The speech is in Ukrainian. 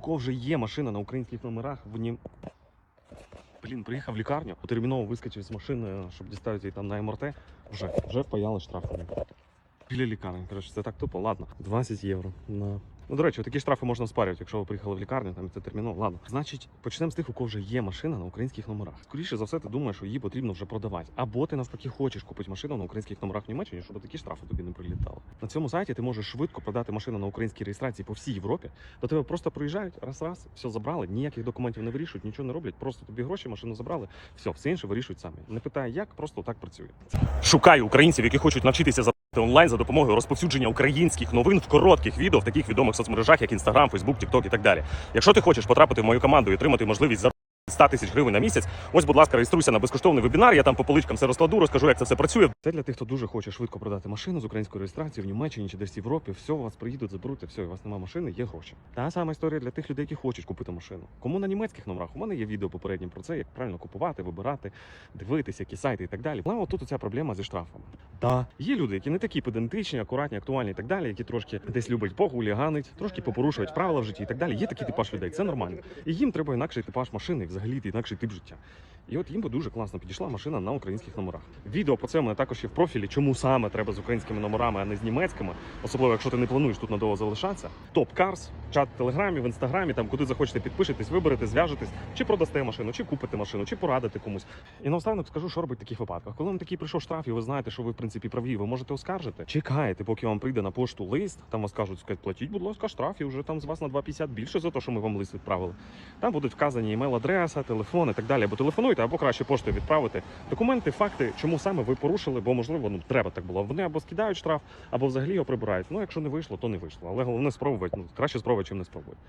Кого вже є машина на українських номерах, в нім. Блін, приїхав в лікарню, терміново вискочив з машини, щоб діставити її там на МРТ. Вже, вже впаяли штраф. Біля лікарні. Коротше, це так тупо, ладно. 20 євро. На... Ну, до речі, такі штрафи можна спарювати, якщо ви приїхали в лікарню, там це терміново. Ладно. Значить, почнемо з тих, у кого вже є машина на українських номерах. Скоріше за все, ти думаєш, що її потрібно вже продавати. Або ти навпаки хочеш купити машину на українських номерах в Німеччині, щоб такі штрафи тобі не прилітали. На цьому сайті ти можеш швидко продати машину на українській реєстрації по всій Європі. До тебе просто приїжджають, раз-раз, все забрали, ніяких документів не вирішують, нічого не роблять, просто тобі гроші, машину забрали, все, все інше вирішують самі. Не питає, як, просто так працює. Шукаю українців, які хочуть навчитися за онлайн за допомогою розповсюдження українських новин в коротких відео в таких відомих соцмережах, як Instagram, Facebook, TikTok і так далі. Якщо ти хочеш потрапити в мою команду і отримати можливість заробити 100 тисяч гривень на місяць, ось, будь ласка, реєструйся на безкоштовний вебінар. Я там по поличкам все розкладу, розкажу, як це все працює. Це для тих, хто дуже хоче швидко продати машину з українською реєстрацією в Німеччині чи десь в Європі. Все, у вас приїдуть, заберуть, все, у вас немає машини, є гроші. Та сама історія для тих людей, які хочуть купити машину. Кому на німецьких номерах? У мене є відео попереднє про це, як правильно купувати, вибирати, дивитися, які сайти і так далі. Але тут оця проблема зі штрафами. Да. Є люди, які не такі педантичні, акуратні, актуальні і так далі, які трошки десь люблять погуліганить, трошки попорушують правила в житті і так далі. Є такий типаж людей, це нормально. І їм треба інакший типаж машини, взагалі інакший тип життя. І от їм би дуже класно підійшла машина на українських номерах. Відео про це у мене також є в профілі, чому саме треба з українськими номерами, а не з німецькими, особливо якщо ти не плануєш тут надовго залишатися. Топ Карс, чат в телеграмі, в інстаграмі, там куди захочете підпишетесь, виберете, зв'яжетесь, чи продасте машину, чи купите машину, чи порадите комусь. І наостанок скажу, що робить в таких випадках. Коли вам такий прийшов штраф, і ви знаєте, що ви в принципі праві, ви можете оскаржити. Чекаєте, поки вам прийде на пошту лист. Там вас кажуть, сказати, платіть, будь ласка, штраф, і вже там з вас на 2,50 більше за те, що ми вам лист відправили. Там будуть вказані емейл-адреса, телефон і так далі. Або телефонуйте, або краще поштою відправити документи, факти, чому саме ви порушили, бо можливо ну треба так було. Вони або скидають штраф, або взагалі його прибирають. Ну якщо не вийшло, то не вийшло. Але головне спробувати. Ну краще спробувати, чим не спробувати.